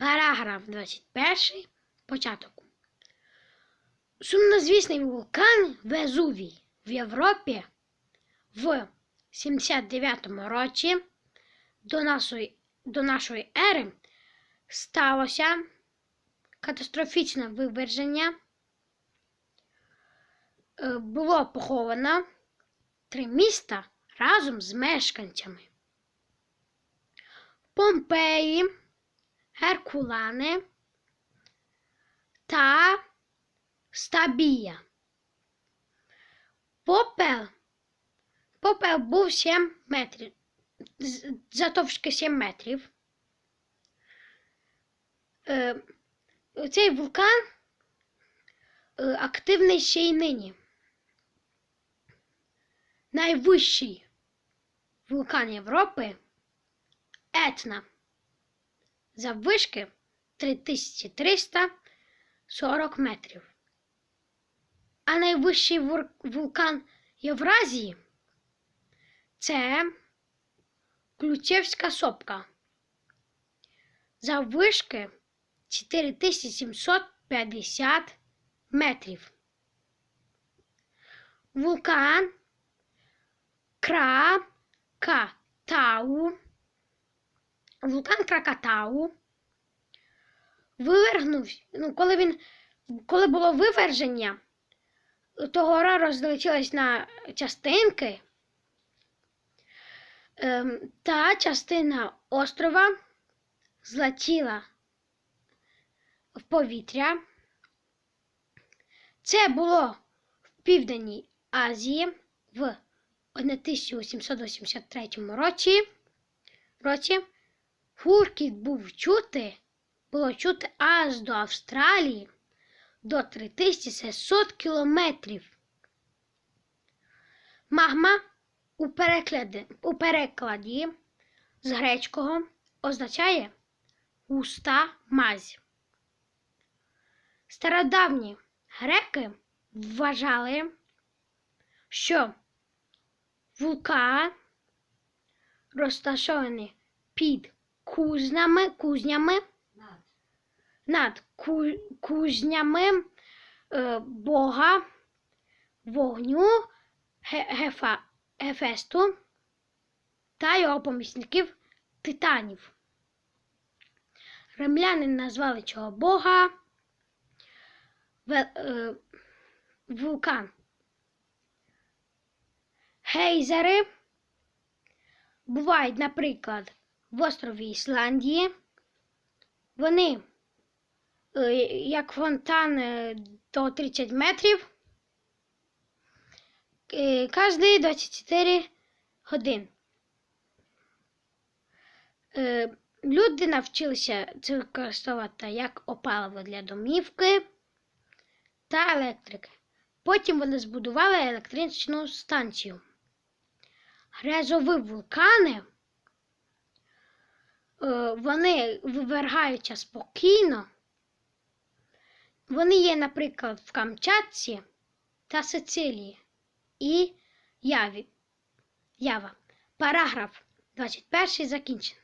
Параграф 21. Початок. Сумнозвісний вулкан Везувій в Європі в 79 році до нашої, до нашої ери сталося катастрофічне виверження. Е, Було поховано три міста разом з мешканцями. Помпеї, Геркулани та Стабія. Попел. Попел був 7 метрів. Затовшки 7 метрів. Е, цей вулкан е, активний ще й нині. Найвищий вулкан Європи Етна. Заввишки 3340 метрів. А найвищий вулкан Євразії це Ключевська сопка. Заввишки 4750 метрів. Вулкан Кракатау. Вулкан Кракатау вивергнувся. Ну, коли він коли було виверження, то гора розлетілась на частинки. Ем, та частина острова злетіла в повітря. Це було в Південній Азії в 1883 році. році. Гуркіт був чути, було чути аж до Австралії до 3700 кілометрів. Магма у перекладі, у перекладі з грецького означає густа мазь. Стародавні греки вважали, що вулкан розташований під кузнями, кузнями над ку- кузнями е, Бога вогню Гефа, Гефесту та його помічників титанів. Римляни назвали цього Бога е, вулкан. Гейзери бувають, наприклад, в острові Ісландії. Вони е, як фонтан е, до 30 метрів. Е, Кожні 24 години. Люди навчилися це використовувати як опаливо для домівки та електрики. Потім вони збудували електричну станцію. Грязові вулкани вони вивергаються спокійно. Вони є, наприклад, в Камчатці та Сицилії і Яві. Ява. Параграф 21 закінчений.